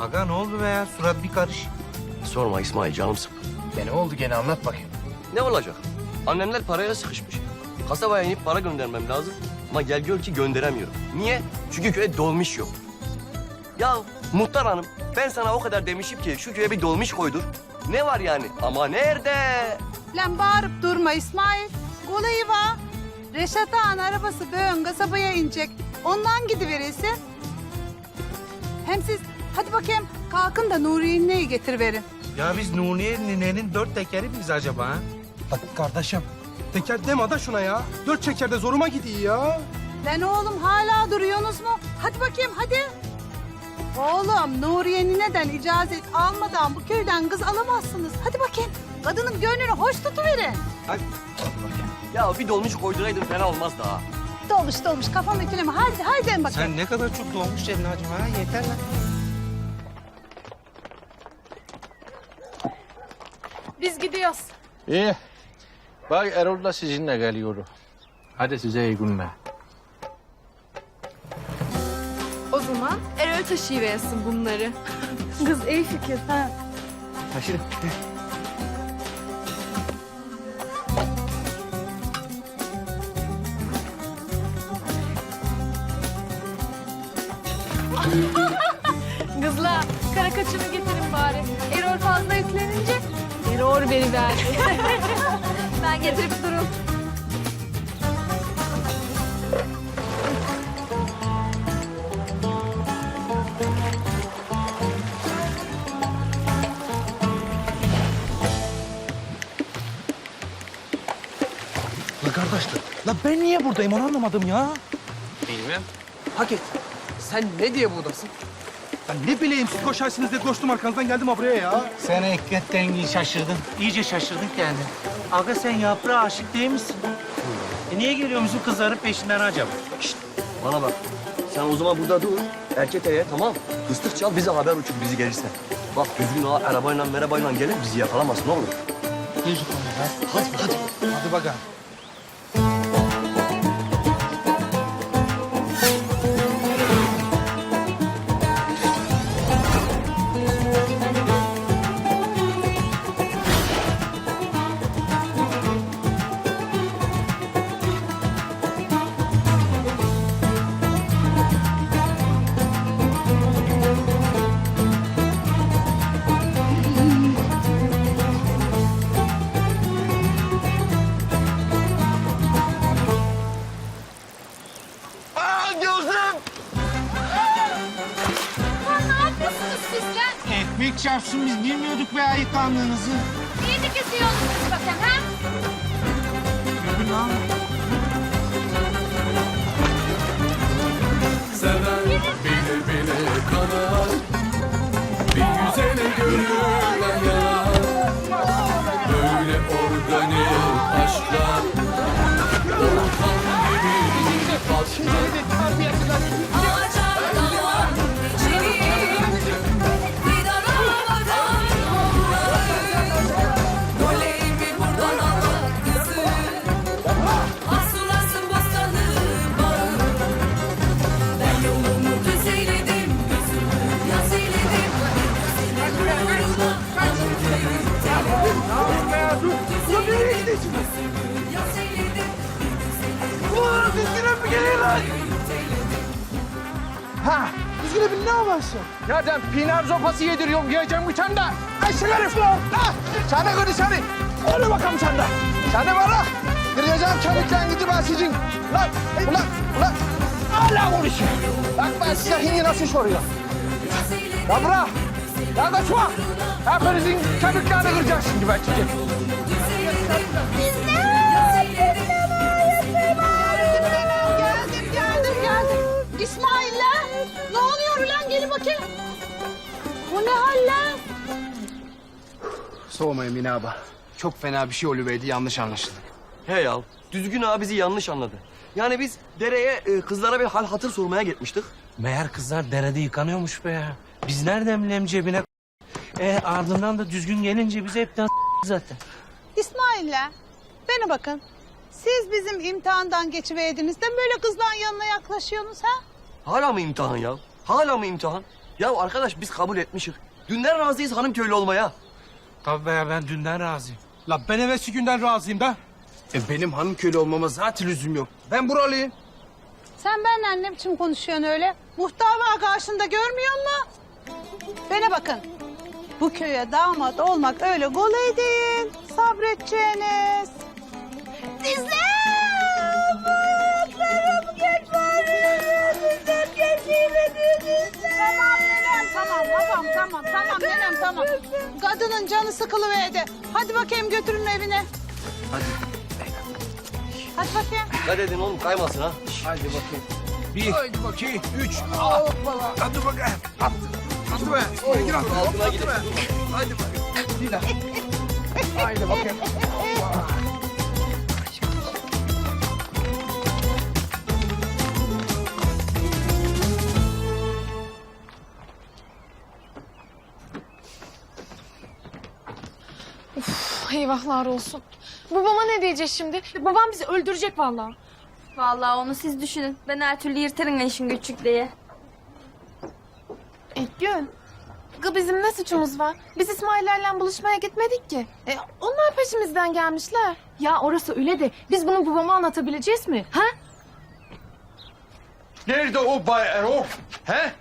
Aga ne oldu be ya? Surat bir karış. Sorma İsmail canım sıkkın. Ya ne oldu gene anlat bakayım. Ne olacak? Annemler paraya sıkışmış. Kasabaya inip para göndermem lazım. Ama gel gör ki gönderemiyorum. Niye? Çünkü köye dolmuş yok. Ya muhtar hanım ben sana o kadar demişim ki şu köye bir dolmuş koydur. Ne var yani? Ama nerede? Lan bağırıp durma İsmail. Kolayı var. Reşat Ağa'nın arabası böğün kasabaya inecek. Ondan gidiverirsin. Hem siz hadi bakayım kalkın da Nuriye'nin neyi getir Ya biz Nuriye ninenin dört tekeri miyiz acaba ha? Bak kardeşim. Teker deme da şuna ya. Dört çekerde zoruma gidiyor ya. Lan oğlum hala duruyorsunuz mu? Hadi bakayım hadi. Oğlum Nuriye nineden icazet almadan bu köyden kız alamazsınız. Hadi bakayım. Kadının gönlünü hoş tutuverin. Ya bir dolmuş koyduraydın fena olmaz daha. Dolmuş dolmuş kafam ütüleme. Hadi hadi bakayım. Sen ne kadar çok dolmuş Cemil'cim ha yeter lan. Biz gidiyoruz. İyi. Bak Erol da sizinle geliyor. Hadi size iyi günler. O zaman Erol taşıyıversin bunları. Kız iyi fikir. Ha. Taşırın. Kızlar Beni verdi. ben getirip durun. La kardeşler. La ben niye buradayım onu anlamadım ya. Bilmem. Hak et. Sen ne diye buradasın? Ya ne bileyim siz koşarsınız diye koştum arkanızdan geldim ha buraya ya. Sen hakikaten şaşırdın. İyice şaşırdın kendini. Aga sen yaprağa aşık değil misin? E niye geliyor bizim kızların peşinden acaba? Bana bak. Sen o zaman burada dur. Erketeye tamam. Fıstık çal bize haber uçur bizi gelirse. Bak düzgün ağa arabayla merabayla gelir bizi yakalamasın ne olur. Hadi hadi. Hadi bakalım. Bilmiyorduk Düzgün bir ne olmasın? Ya ben pinar sopası yediriyorum bir tane de. Eşek herif lan. Ha! Sen de gır dışarı. Öyle bakalım sen de. Sen de bana. Kıracağım kemiklerini gidip ben sizin. Lan, ulan, ulan. Hala konuşuyor. Bak ben size hindi nasıl soruyorum. Ya bırak. Ya kaçma. Hepinizin kemiklerini kıracağım şimdi ben size. Soğumayın Mine abla. Çok fena bir şey oluverdi yanlış anlaşıldık. He ya düzgün ağa bizi yanlış anladı. Yani biz dereye e, kızlara bir hal hatır sormaya gitmiştik. Meğer kızlar derede yıkanıyormuş be ya. Biz nereden bileyim cebine E ardından da düzgün gelince bizi hepten zaten. İsmail'ler. Bana bakın. Siz bizim imtihandan geçiverdiniz de böyle kızların yanına yaklaşıyorsunuz ha? Hala mı imtihan ya? Hala mı imtihan? Ya arkadaş biz kabul etmişik. Dünden razıyız hanım köylü olmaya. Tabii be ben dünden razıyım. La ben evvelsi günden razıyım da. E benim hanım köylü olmama zaten lüzum yok. Ben buralıyım. Sen benimle ne biçim konuşuyorsun öyle? Muhtar var karşında görmüyor musun? Bana bakın. Bu köye damat olmak öyle kolay değil. Sabredeceğiniz. Dizem! Ayaklarım geçmedim. Dizem geçmedi. Tamam nenem tamam tamam tamam tamam nenem tamam. Kadının canı sıkılıverdi. Hadi bakayım götürün evine. Hadi. Hadi bakayım. Dikkat edin oğlum kaymasın ha. Haydi bakayım. Bir, iki, üç. Al. Hadi bakayım. At. Hadi be. Oraya gir altına. Altına gidin. Haydi bakayım. Bir daha. Haydi bakayım. Eyvahlar olsun. Babama ne diyeceğiz şimdi? Babam bizi öldürecek vallahi. Vallahi onu siz düşünün. Ben her türlü yırtarım işin küçük diye. Ekgün. Gı bizim ne suçumuz var? Biz İsmail'lerle buluşmaya gitmedik ki. E, onlar peşimizden gelmişler. Ya orası öyle de biz bunu babama anlatabileceğiz mi? Ha? Nerede o Bay Erol? He?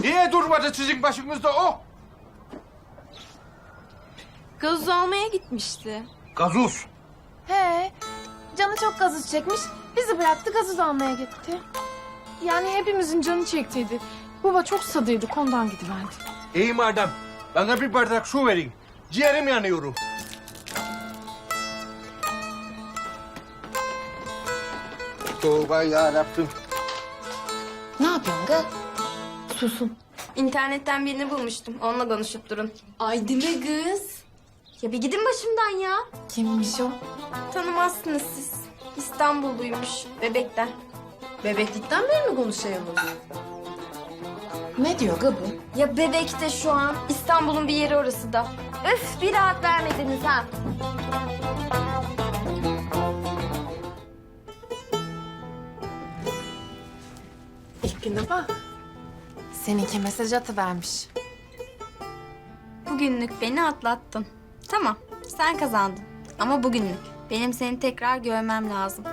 Niye durmadı sizin başınızda o? Gazoz almaya gitmişti. Gazoz. He. Canı çok gazoz çekmiş. Bizi bıraktı gazoz almaya gitti. Yani hepimizin canı çektiydi. Baba çok sadıydı ondan gidiverdi. İyi madem. Bana bir bardak su verin. Ciğerim yanıyorum. Tövbe yarabbim. Ne yapıyorsun kız? Susun. İnternetten birini bulmuştum. Onunla konuşup durun. Ay deme kız. Ya bir gidin başımdan ya. Kimmiş o? Tanımazsınız siz. İstanbulluymuş. Bebekten. Bebeklikten beri mi konuşuyorsunuz? Ne diyor gı bu? Ya bebekte şu an. İstanbul'un bir yeri orası da. Öf bir rahat vermediniz ha. İlk günde bak. Seninki mesaj atıvermiş. Bugünlük beni atlattın. Tamam sen kazandın. Ama bugünlük. Benim seni tekrar görmem lazım.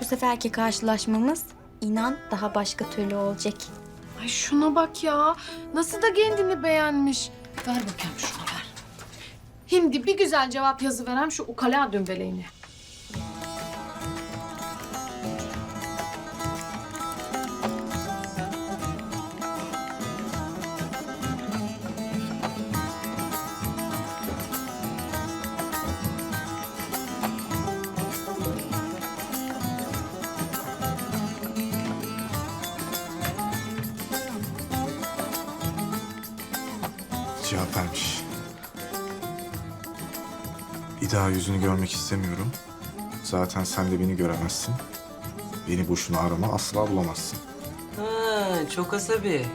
Bu seferki karşılaşmamız inan daha başka türlü olacak. Ay şuna bak ya. Nasıl da kendini beğenmiş. Ver bakayım şuna ver. Şimdi bir güzel cevap yazı verem şu ukala dümbeleğine. Cevap vermiş. Bir daha yüzünü görmek istemiyorum. Zaten sen de beni göremezsin. Beni boşuna arama asla bulamazsın. Ha, çok asabi.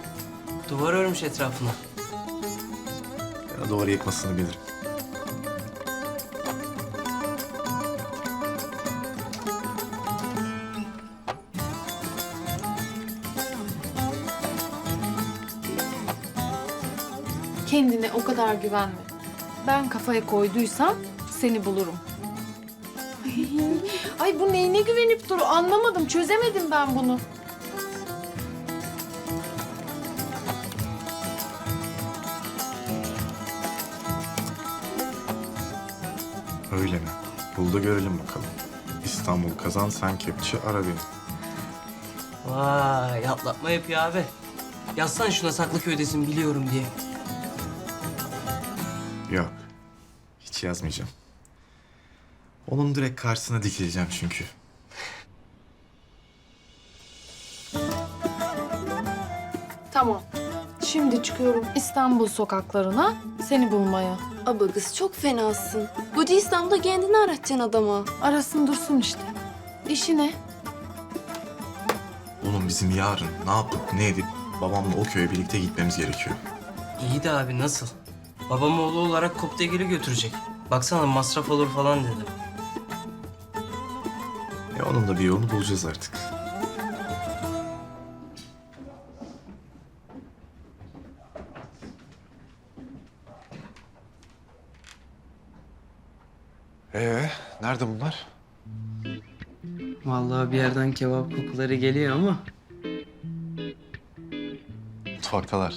Duvar örmüş etrafına. Ya duvarı yıkmasını bilirim. Kadar güvenme. Ben kafaya koyduysam seni bulurum. Ay bu neyine güvenip duru anlamadım, çözemedim ben bunu. Öyle mi? Bul da görelim bakalım. İstanbul kazan sen kepçe ara beni. Vay atlatma yapıyor abi. Yazsan şuna Saklıköy'desin biliyorum diye. Yok. Hiç yazmayacağım. Onun direkt karşısına dikileceğim çünkü. Tamam. Şimdi çıkıyorum İstanbul sokaklarına seni bulmaya. Aba kız çok fenasın. Koca İstanbul'da kendini aratacaksın adama. Arasın dursun işte. İşi ne? Oğlum bizim yarın ne yapıp ne edip babamla o köye birlikte gitmemiz gerekiyor. İyi de abi nasıl? Babam oğlu olarak Koptegil'i götürecek. Baksana masraf olur falan dedi. Ya onun da bir yolunu bulacağız artık. Ee, nerede bunlar? Vallahi bir yerden kebap kokuları geliyor ama. Mutfaktalar.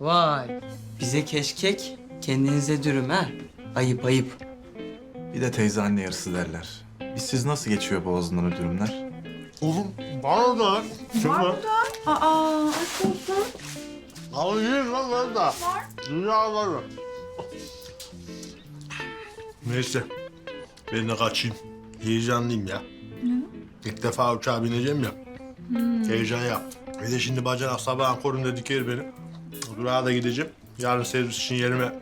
Vay. Bize keşkek, kendinize dürüm ha. Ayıp ayıp. Bir de teyze anne yarısı derler. Biz siz nasıl geçiyor boğazından o dürümler? Oğlum bana da. Şuna. Aa, aşk olsun. Al yiyin lan ben de. Dünya var. Neyse. Ben de kaçayım. Heyecanlıyım ya. İlk defa uçağa bineceğim ya. Heyecan yaptım. Bir de şimdi bacanak sabahın korunda diker beni. Durağa da gideceğim. Yarın servis için yerime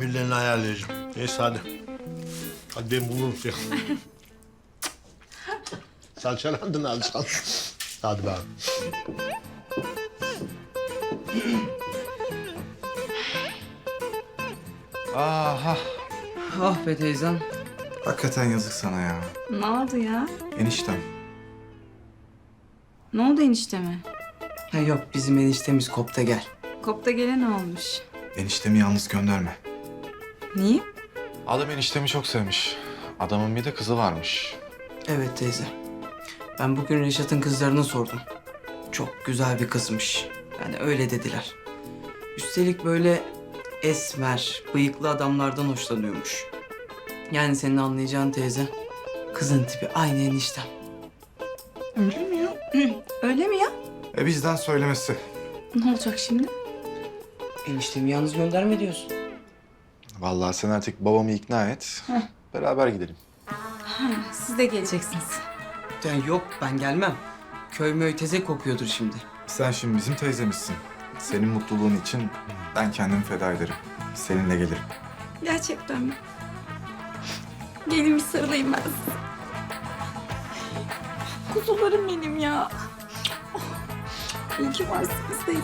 birilerini ayarlayacağım. Neyse hadi. Hadi ben bulurum seni. Salçalandın alçal. Hadi bakalım. Aha. Ah be teyzem. Hakikaten yazık sana ya. Ne oldu ya? Eniştem. Ne oldu enişteme? Ha yok bizim eniştemiz kopta gel. Kopta gelen ne olmuş? Eniştemi yalnız gönderme. Niye? Adam eniştemi çok sevmiş. Adamın bir de kızı varmış. Evet teyze. Ben bugün Reşat'ın kızlarına sordum. Çok güzel bir kızmış. Yani öyle dediler. Üstelik böyle esmer, bıyıklı adamlardan hoşlanıyormuş. Yani senin anlayacağın teyze. Kızın tipi aynı eniştem. Öyle mi ya? Öyle mi ya? E bizden söylemesi. Ne olacak şimdi? Eniştemi yalnız gönderme diyorsun. Vallahi sen artık babamı ikna et. Beraber gidelim. Siz de geleceksiniz. Yani yok ben gelmem. Köy möy teze kokuyordur şimdi. Sen şimdi bizim teyzemizsin. Senin mutluluğun için ben kendimi feda ederim. Seninle gelirim. Gerçekten mi? Gelin bir sarılayım ben size. Kuzularım benim ya. İyi ki varsınız teyze.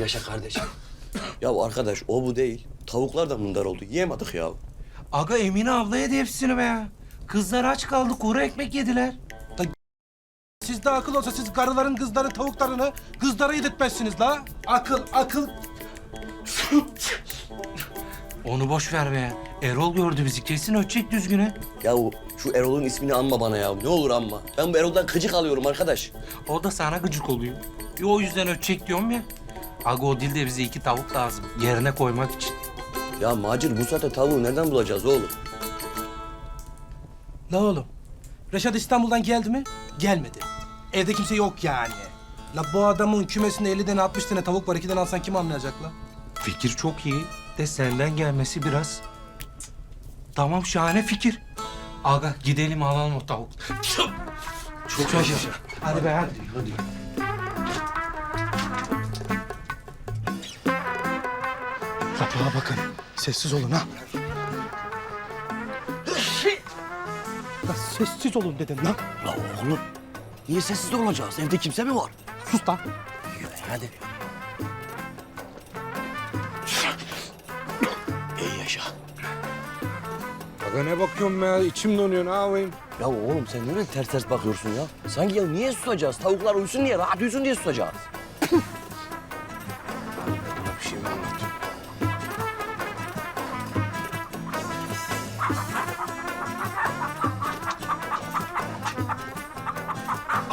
Yaşa kardeşim. Ya arkadaş o bu değil. Tavuklar da mundar oldu. Yiyemedik ya. Aga Emine abla yedi hepsini be. Kızlar aç kaldı kuru ekmek yediler. Sizde akıl olsa siz karıların kızların tavuklarını kızlara yedirtmezsiniz la. Akıl akıl. Onu boş ver be. Erol gördü bizi kesin ötecek düzgüne. Ya şu Erol'un ismini anma bana ya. Ne olur anma. Ben bu Erol'dan gıcık alıyorum arkadaş. O da sana gıcık oluyor. E, o yüzden ötecek diyorum ya. Aga o dilde bize iki tavuk lazım. Yerine koymak için. Ya Macir bu saatte tavuğu nereden bulacağız oğlum? La oğlum. Reşat İstanbul'dan geldi mi? Gelmedi. Evde kimse yok yani. La bu adamın kümesinde 50 tane 60 tane tavuk var. İkiden alsan kim anlayacak la? Fikir çok iyi. De senden gelmesi biraz... Tamam şahane fikir. Aga gidelim alalım o tavuk. Çok yaşa. Hadi be hadi. Kapağa bakın. Sessiz olun ha. La sessiz olun dedim lan. La oğlum. Niye sessiz olacağız? Evde kimse mi var? Sus lan. Hadi. İyi yaşa. Aga ne bakıyorum ya? İçim donuyor ne yapayım? Ya oğlum sen nereye ters ters bakıyorsun ya? Sanki ya niye susacağız? Tavuklar uyusun diye, rahat uyusun diye susacağız.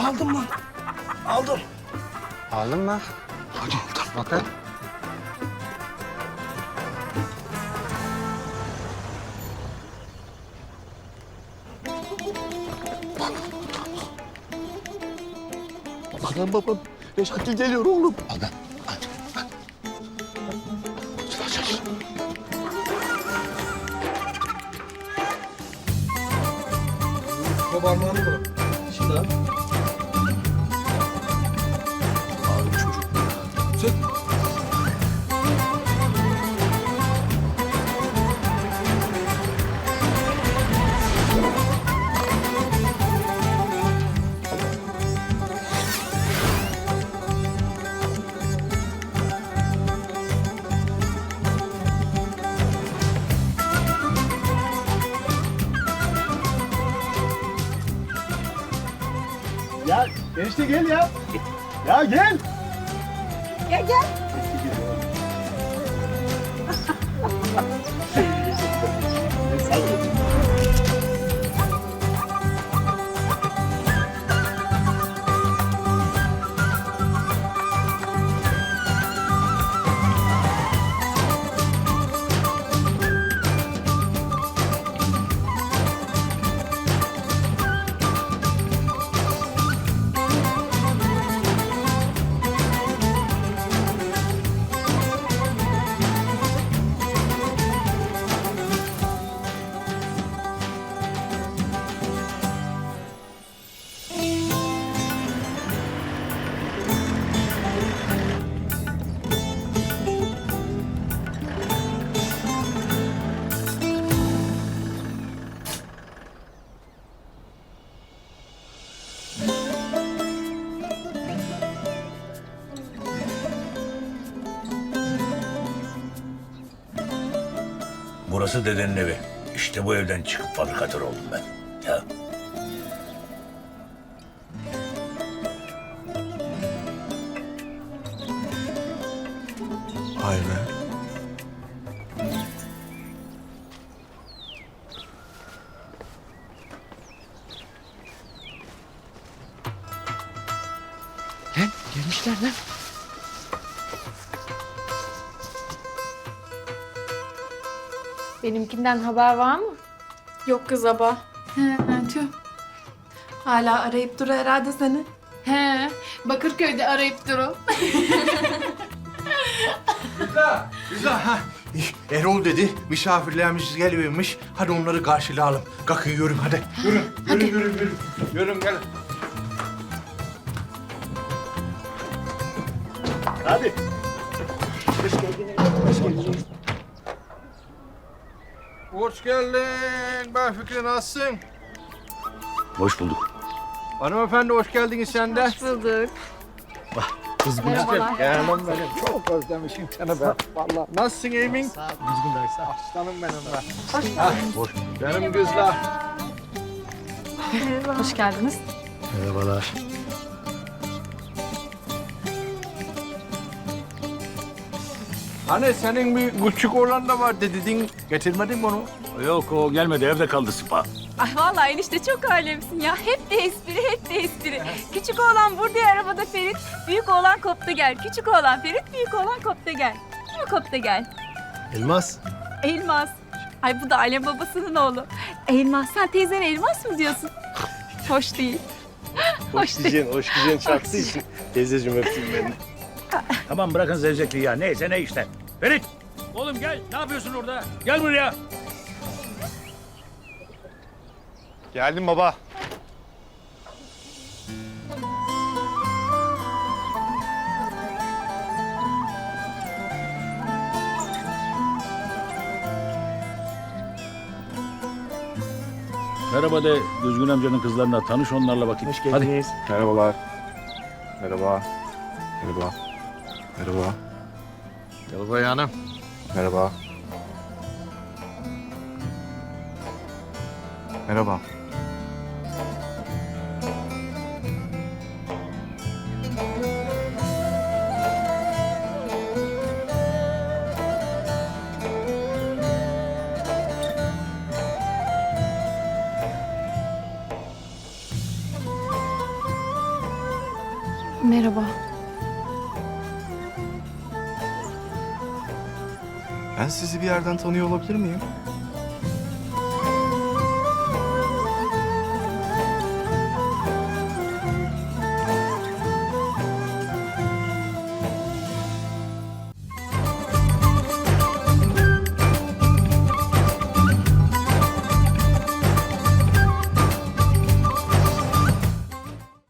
Aldım lan. Aldım. Aldın mı? Hadi aldım. Bakın. Anam babam. Reşat geliyor oğlum. Babanlığını Burası dedenin evi. İşte bu evden çıkıp fabrikatör oldum ben. Ya. Vay be. Benimkinden haber var mı? Yok kız aba. He, tüh. Hala arayıp dur herhalde seni. He, Bakırköy'de arayıp duru. Güzel ha. Erol dedi misafirlerimiz geliyormuş. Hadi onları karşılayalım. Kalkın yürüm hadi. Yürün, yürün, yürün, yürün. Yürün gelin. Hadi. Hoş geldin. Hoş geldin. Hoş geldin. Ben Fikri nasılsın? Hoş bulduk. Hanımefendi hoş geldiniz sen de. Hoş bulduk. Kız Merhabalar. Canım benim. Çok özlemişim seni be. Vallahi. Nasılsın Emin? Aslanım benim be. Hoş geldin. Benim kızlar. Hoş geldiniz. Merhabalar. Hani senin bir küçük oğlan da var dedin. Getirmedin mi onu? Yok o gelmedi evde kaldı sıpa. Ay vallahi enişte çok alemsin ya. Hep de espri, hep de espri. Küçük oğlan burada ya, arabada Ferit. Büyük oğlan kopta gel. Küçük oğlan Ferit, büyük oğlan kopta gel. Değil mi kopta gel? Elmas. Elmas. Ay bu da alem babasının oğlu. Elmas, sen teyzene elmas mı diyorsun? Hoş değil. Hoş değil. Güzel, hoş güzel çarptığı için. Teyzeciğim öptüm beni. Tamam bırakın zevzekliği ya. Neyse ne işte. Ferit. Oğlum gel. Ne yapıyorsun orada? Gel buraya. Geldim baba. Merhaba de Düzgün amcanın kızlarına tanış onlarla bakayım. Hoş geldiniz. Merhabalar. Merhaba. Merhaba. Merhaba. Merhaba hanım. Merhaba. Merhaba. Merhaba. Ben sizi bir yerden tanıyor olabilir miyim?